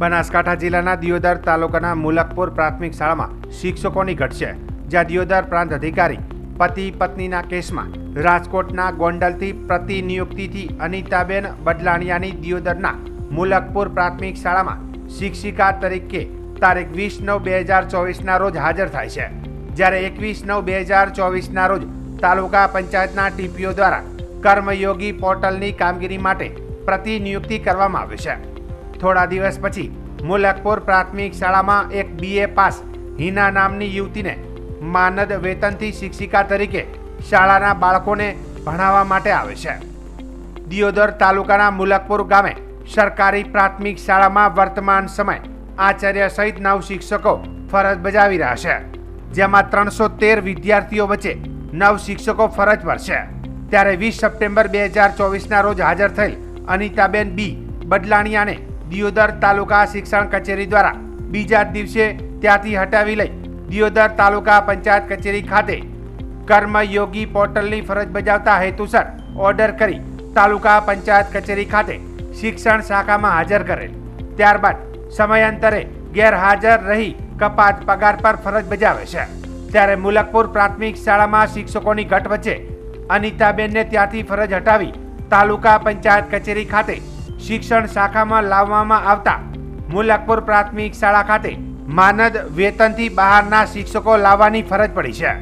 બનાસકાંઠા જિલ્લાના દિયોદર તાલુકાના મુલકપુર પ્રાથમિક શાળામાં શિક્ષકોની ઘટશે, જ્યાં દિયોદર પ્રાંત અધિકારી પતિ પત્નીના કેસમાં રાજકોટના ગોંડલથી પ્રતિનિયુક્તિથી અનિતાબેન બદલાણિયાની દિયોદરના મુલકપુર પ્રાથમિક શાળામાં શિક્ષિકા તરીકે તારીખ વીસ નવ બે હજાર ચોવીસના રોજ હાજર થાય છે. જ્યારે એકવીસ નવ બે હજાર ચોવીસના રોજ તાલુકા પંચાયતના ટીપીઓ દ્વારા કર્મયોગી પોર્ટલની કામગીરી માટે પ્રતિનિયુક્તિ કરવામાં આવે છે. થોડા દિવસ પછી મુલકપુર પ્રાથમિક શાળામાં એક બીએ પાસ હિના નામની યુવતીને માનદ વેતનથી શિક્ષિકા તરીકે શાળાના બાળકોને ભણાવવા માટે આવે છે. દિયોદર તાલુકાના મુલકપુર ગામે સરકારી પ્રાથમિક શાળામાં વર્તમાન સમય આચાર્ય સહિત નવ શિક્ષકો ફરજ બજાવી રહ્યા છે. જેમાં ત્રણસો તેર વિદ્યાર્થીઓ વચ્ચે નવ શિક્ષકો ફરજ પર છે. ત્યારે વીસ સપ્ટેમ્બર બે હજાર ચોવીસના રોજ હાજર થયેલ અનિતાબેન બી. બદલાણિયાને દિયોદર તાલુકા શિક્ષણ કચેરી દ્વારા બીજા દિવસે ત્યાંથી હટાવી લઈ દિયોદર તાલુકા પંચાયત કચેરી ખાતે કર્મયોગી પોર્ટલની ફરજ બજાવતા હેતુસર ઓર્ડર કરી તાલુકા પંચાયત કચેરી ખાતે શિક્ષણ શાખામાં હાજર કરેલ. ત્યારબાદ સમયાંતરે ગેરહાજર રહી કપાત પગાર પર ફરજ બજાવે છે. ત્યારે મુલકપુર પ્રાથમિક શાળામાં શિક્ષકોની ઘટ વચ્ચે અનિતાબેનને ત્યાંથી ફરજ હટાવી તાલુકા પંચાયત કચેરી ખાતે શિક્ષણ શાખામાં લાવવામાં આવતા મુલકપુર પ્રાથમિક શાળા ખાતે માનદ વેતનથી બહારના શિક્ષકો લાવવાની ફરજ પડી છે.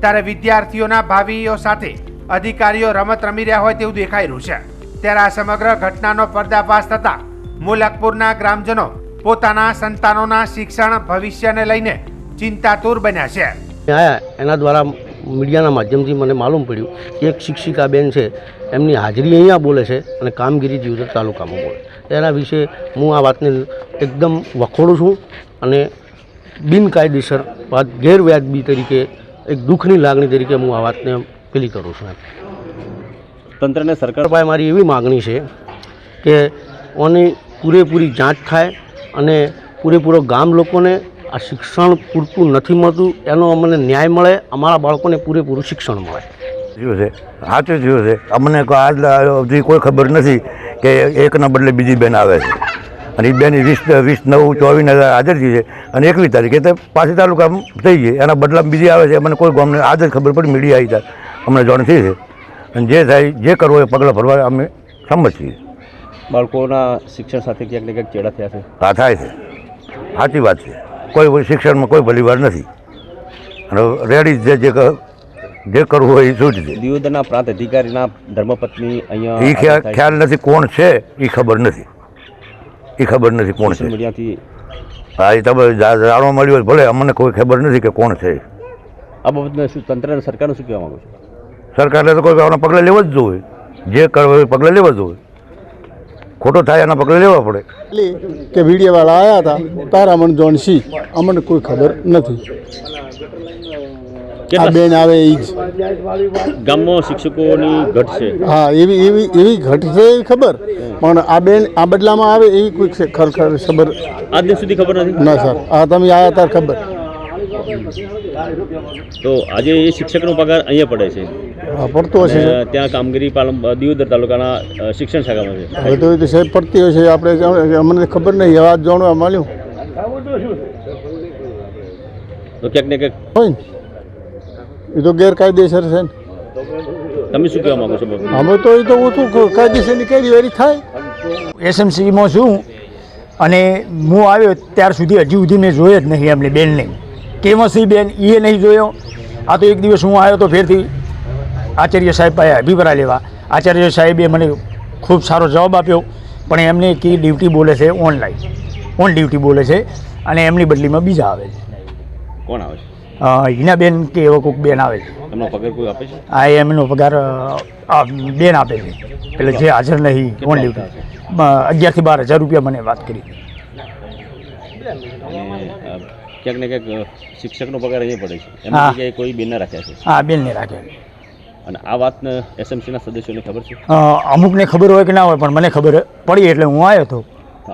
ત્યારે વિદ્યાર્થીઓના ભાવિઓ સાથે અધિકારીઓ રમત રમી રહ્યા હોય તેવું દેખાઈ રહ્યું છે. ત્યારે આ સમગ્ર ઘટનાનો પર્દાફાશ થતા મુલકપુરના ગ્રામજનો પોતાના સંતાનોના શિક્ષણ ભવિષ્યને લઈને ચિંતાતુર બન્યા છે. એના દ્વારા મીડિયાના માધ્યમથી મને માલુમ પડ્યું કે એક શિક્ષિકા બેન છે એમની હાજરી અહીંયા બોલે છે અને કામગીરી જીવદર તાલુકામાં બોલે એના વિશે હું આ વાતને એકદમ વખોડું છું અને બિનકાયદેસર વાત ગેરવ્યાજબી તરીકે એક દુઃખની લાગણી તરીકે હું આ વાતને પેલી કરું છું તંત્રને સરકાર પાસે મારી એવી માગણી છે કે ઓની પૂરેપૂરી જાંચ થાય અને પૂરેપૂરો ગામ લોકોને આ શિક્ષણ પૂરતું નથી મળતું એનો અમને ન્યાય મળે અમારા બાળકોને પૂરેપૂરું શિક્ષણ મળે. થયું છે સાચું થયું છે. અમને આજ સુધી કોઈ ખબર નથી કે એકના બદલે બીજી બેન આવે છે. અને એ બેન વીસ વીસ નવ ચોવીસ હાજર થઈ છે. અને એકવીસ તારીખે તો પાછી તાલુકા થઈ ગઈ. એના બદલામાં બીજી આવે છે. અમને કોઈ ગામને આજ જ ખબર પડી મીડિયા આવી ત્યારે અમને જાણ થઈ છે. અને જે થાય જે કરવો એ પગલાં ભરવા અમે સંમત છીએ. બાળકોના શિક્ષણ સાથે ક્યાંક ને ક્યાંક ચેડા થયા છે. હા થાય છે. સાચી વાત છે. કોઈ શિક્ષણમાં કોઈ ભલીવાર નથી. અને રેડી જે જે જે કરવું હોય એ સૂચજે દિયોદરના પ્રાંત અધિકારીના ધર્મપત્ની અહીંયા એ ખ્યાલ નથી કોણ છે એ ખબર નથી. એ ખબર નથી કોણ છે. હા એ તમે જાણવા મળ્યું હોય ભલે અમને કોઈ ખબર નથી કે કોણ છે. આ બાબતને શું તંત્ર અને સરકારનું શું કહેવા માગું છું? સરકારે તો કોઈ પગલાં લેવા જ જોઈએ. જે કરવા એ પગલાં લેવા જોઈએ. ખોટો થાય એના પગલે લેવા પડે. એટલી કે વીડિયોવાળા આવ્યા હતા તારા અમને જોન સી અમને કોઈ ખબર નથી. આ બેન આવે એ જ. ગામમાં શિક્ષકોની ઘટ છે. હા એવી એવી એવી ઘટ છે એવી ખબર. પણ આ બેન આ બદલામાં આવે એવી કોઈ ખરેખર ખબર આજ સુધી ખબર નથી? ના સર આ તમે આવ્યા તાર ખબર. તો આજે એ શિક્ષકનો પગાર અહીંયા પડે છે. પડતો હશે. ત્યાં કામગીરી પાલમ દિયોદર તાલુકાના શિક્ષણ શાખામાં છે. હવે તો એ તો સાહેબ પડતી હશે આપણે અમને ખબર નહીં હવે આ જાણવા મળ્યું તો ક્યાંક ને ક્યાંક હોય ને. એ તો ગેરકાયદેસર છે ને. તમે શું કહેવા માંગો છો અમે તો એ તો હું શું કાયદેસરની કઈ વેરી થાય. એસએમસીમાં છું અને હું આવ્યો ત્યાર સુધી હજી સુધી મેં જોયો જ નહીં એમને બેનને. બેન એ નહીં જોયો. આ તો એક દિવસ હું આવ્યો તો ફેરથી આચાર્ય સાહેબ પાસે અભિપ્રાય લેવા. આચાર્ય સાહેબે મને ખૂબ સારો જવાબ આપ્યો પણ એમને કે ડ્યુટી બોલે છે ઓનલાઈન. ઓન ડ્યુટી બોલે છે અને એમની બદલીમાં બીજા આવે છે. કોણ આવે છે? હિનાબેન કે એવો કોઈક બેન આવે છે. એમનો પગાર કોઈ આપે છે? આ એમનો પગાર બેન આપે છે. એટલે જે હાજર નહીં ઓન ડ્યુટી. અગિયારથી બાર હજાર રૂપિયા મને વાત કરી. ક્યાંક ને ક્યાંક શિક્ષકનો પગાર અહીંયા પડે છે. એમાં જગ્યાએ કોઈ બેનને રાખ્યા છે. હા બેનને રાખ્યા અને આ વાતને એસએમસીના સદસ્યોને ખબર છે? અમુકને ખબર હોય કે ના હોય પણ મને ખબર પડી એટલે હું આવ્યો હતો.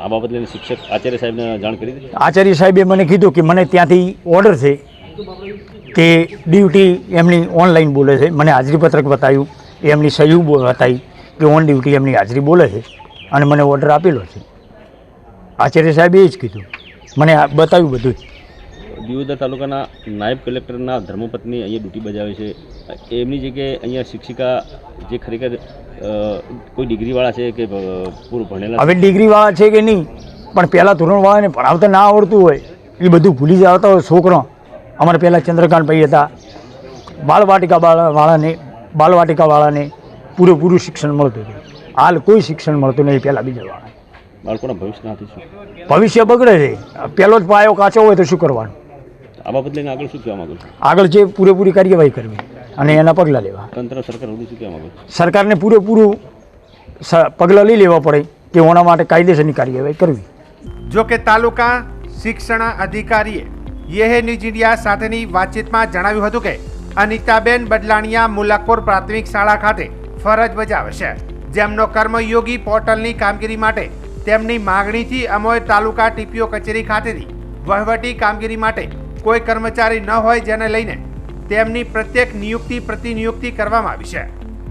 આ બાબત લઈને શિક્ષક આચાર્ય સાહેબને જાણ કરી દીધી? આચાર્ય સાહેબે મને કીધું કે મને ત્યાંથી ઓર્ડર છે કે ડ્યુટી એમની ઓનલાઈન બોલે છે. મને હાજરીપત્રક બતાવ્યું એમની સહયોગ બતાવી કે ઓન ડ્યુટી એમની હાજરી બોલે છે અને મને ઓર્ડર આપેલો છે. આચાર્ય સાહેબે એ જ કીધું. મને આ બતાવ્યું બધું. જ. દિયોદર તાલુકાના નાયબ કલેક્ટરના ધર્મપત્ની અહીંયા ડ્યુટી બજાવે છે. એમની જગ્યાએ અહીંયા શિક્ષિકા જે ખરેખર કોઈ ડિગ્રીવાળા છે કે પૂરું ભણેલા હવે ડિગ્રીવાળા છે કે નહીં? પણ પહેલાં ધોરણવાળાને ભણાવતા ના આવડતું હોય. એ બધું ભૂલી જતા હોય છોકરો. અમારે પહેલાં ચંદ્રકાંત ભાઈ હતા. બાળવાટિકા વાળાને બાળવાટિકાવાળાને પૂરેપૂરું શિક્ષણ મળતું હતું. હાલ કોઈ શિક્ષણ મળતું નહીં પહેલાં બીજા વાળા બાળકોના ભવિષ્ય ભવિષ્ય બગડે છે. પહેલો જ પાયો કાચો હોય તો શું કરવાનું? આ બાબત લઈને આગળ શું કહેવા માંગો છો? આગળ જે પૂરેપૂરી કાર્યવાહી કરવી અને એના પગલાં લેવા. તંત્ર સરકાર વધુ શું કહેવા માંગો સરકારને પૂરેપૂરું સ- પગલાં લઈ લેવા પડે કે ઓના માટે કાયદેસરની કાર્યવાહી કરવી. જો કે તાલુકા શિક્ષણ અધિકારીએ યેહે ન્યૂઝ ઇન્ડિયા સાથેની વાતચીતમાં જણાવ્યું હતું કે અનિતાબેન બદલાણિયા મુલાકોર પ્રાથમિક શાળા ખાતે ફરજ બજાવે છે. જેમનો કર્મયોગી પોર્ટલની કામગીરી માટે તેમની માગણીથી અમોય તાલુકા ટીપીઓ કચેરી ખાતેથી વહીવટી કામગીરી માટે કોઈ કર્મચારી ન હોય જેને લઈને તેમની પ્રત્યેક નિયુક્તિ પ્રતિનિયુક્તિ કરવામાં આવી છે.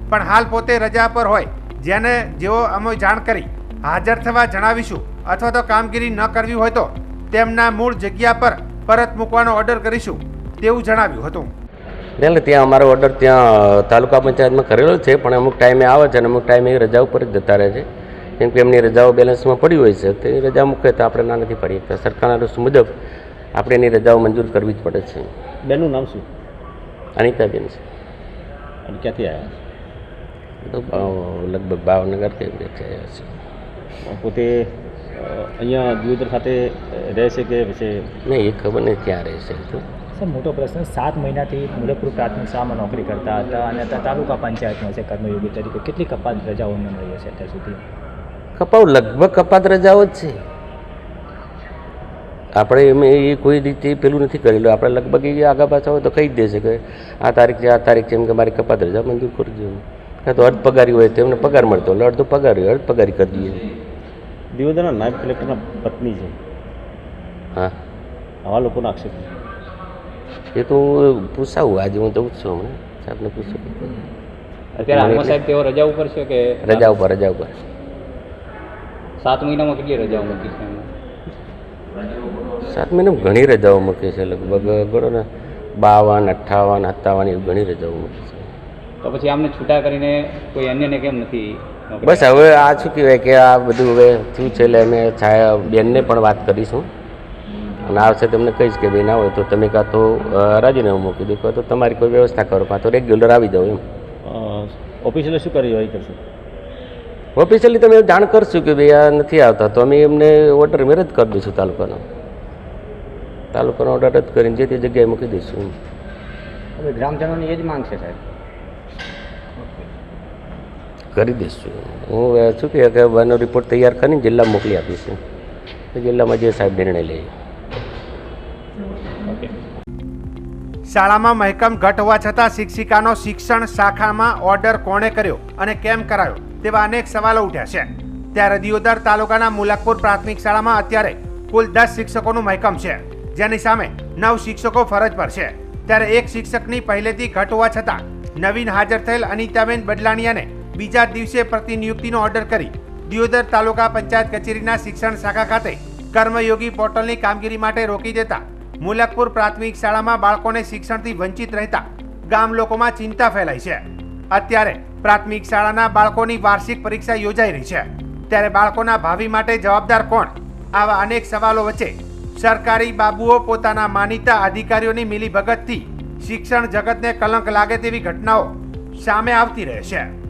પણ હાલ પોતે રજા પર હોય, જેને જેઓ અમે જાણ કરી, હાજર થવા જણાવીશું અથવા તો કામગીરી ન કરવી હોય તો તેમના મૂળ જગ્યા પર પરત મૂકવાનો ઓર્ડર કરીશું તેવું જણાવ્યું હતું. એટલે ત્યાં અમારો ઓર્ડર ત્યાં તાલુકા પંચાયતમાં કરેલો છે, પણ અમુક ટાઈમે આવે છે અને અમુક ટાઈમે એ રજા ઉપર જ જતા રહે છે. કેમ કે એમની રજાઓ બેલેન્સમાં પડી હોય છે, તો રજા મૂકે તો આપણે ના નથી પડી શકતા સરકારના રૂલ્સ મુજબ આપણે એની રજાઓ મંજૂર કરવી જ પડે છે. બેનનું નામ શું? અનિતાબેન છે. અને ક્યાંથી આવ્યા તો લગભગ ભાવનગર કે એવી આવ્યા છે. પોતે અહીંયા દિયોદર ખાતે રહેશે કે પછી? નહીં એ ખબર નહીં ક્યાં રહેશે તો. સર મોટો પ્રશ્ન સાત મહિનાથી મુલકપુર પ્રાથમિક શાળામાં નોકરી કરતા હતા અને અત્યારે તાલુકા પંચાયતમાં છે કર્મયોગી તરીકે. કેટલી કપાત રજાઓ મળી હશે અત્યાર સુધી? કપાવ લગભગ કપાત રજાઓ જ છે. આપણે એમ એ કોઈ રીતે પેલું નથી કરેલું. આપણે લગભગ એ આગા પાછા હોય તો કહી જ દેશે કે આ તારીખ છે આ તારીખ છે એમ કે મારી કપાત રજા મંજૂર કરજો કાં તો અર્ધ પગારી હોય તો એમને પગાર મળતો એટલે અડધો પગાર હોય અર્ધ પગારી કરી દઈએ. દિયોદરના નાયબ કલેક્ટરના પત્ની છે. હા. આવા લોકોનો આક્ષેપ એ તો હું પૂછાવું આજે હું જઉં જ છું હમણાં. સાહેબને પૂછું. અત્યારે આમાં સાહેબ તેઓ રજા ઉપર છે કે રજા ઉપર રજા ઉપર. સાત મહિનામાં કેટલી રજાઓ મૂકી છે સાત મહિને ઘણી રજાઓ મૂકી છે. લગભગ ગણો ને બાવન અઠ્ઠાવન સત્તાવન એવી ઘણી રજાઓ મૂકી છે. તો પછી આમને છૂટા કરીને કોઈ અન્યને કેમ નથી બસ હવે આ શું કહેવાય કે આ બધું હવે થયું છે એટલે અમે છાયા બેનને પણ વાત કરીશું. અને આવશે તમને કહીશ કે ભાઈ ના હોય તો તમે કાં તો રાજીનામું મૂકી દો કાં તો તમારી કોઈ વ્યવસ્થા કરો કાં તો રેગ્યુલર આવી જાઓ એમ. અ, શું કરી હોય કરશું? ઓફિશિયલી તમે જાણ કરશું કે ભાઈ આ નથી આવતા તો અમે એમને ઓર્ડર મેરેજ રદ કરી દઈશું તાલુકાનો. તાલુકાનો ઓર્ડર રદ કરીને જે તે જગ્યાએ મૂકી દઈશું. હવે ગ્રામજનોની એ જ માંગ છે સાહેબ. કરી દઈશું. હું શું કહે કે એનો રિપોર્ટ તૈયાર કરીને જિલ્લામાં મોકલી આપીશું. તો જિલ્લામાં જે સાહેબ નિર્ણય લે. શાળામાં મહેકમ ઘટ હોવા છતાં શિક્ષિકાનો શિક્ષણ શાખામાં ઓર્ડર કોણે કર્યો અને કેમ કરાયો તેવા અનેક સવાલો ઉઠ્યા છે. ત્યારે દિયોદર તાલુકાના મુલકપુર પ્રાથમિક શાળામાં અત્યારે કુલ દસ શિક્ષકોનું મહેકમ છે. જેની સામે નવ શિક્ષકો ફરજ પર છે. ત્યારે એક શિક્ષકની પહેલેથી ઘટ હોવા છતાં નવીન હાજર થયેલ અનિતાબેન બદલાણીયાને બીજા દિવસે પ્રતિનિયુક્તિનો ઓર્ડર કરી દિયોદર તાલુકા પંચાયત કચેરીના શિક્ષણ શાખા ખાતે કર્મયોગી પોર્ટલની કામગીરી માટે રોકી દેતા મુલકપુર પ્રાથમિક શાળામાં બાળકોને શિક્ષણથી વંચિત રહેતા ગામ લોકોમાં ચિંતા ફેલાઈ છે. અત્યારે પ્રાથમિક શાળાના બાળકોની વાર્ષિક પરીક્ષા યોજાઈ રહી છે. ત્યારે બાળકોના ભાવિ માટે જવાબદાર કોણ? આવા અનેક સવાલો વચ્ચે સરકારી બાબુઓ પોતાના માનીતા અધિકારીઓની મિલીભગતથી શિક્ષણ જગતને કલંક લાગે તેવી ઘટનાઓ સામે આવતી રહે છે.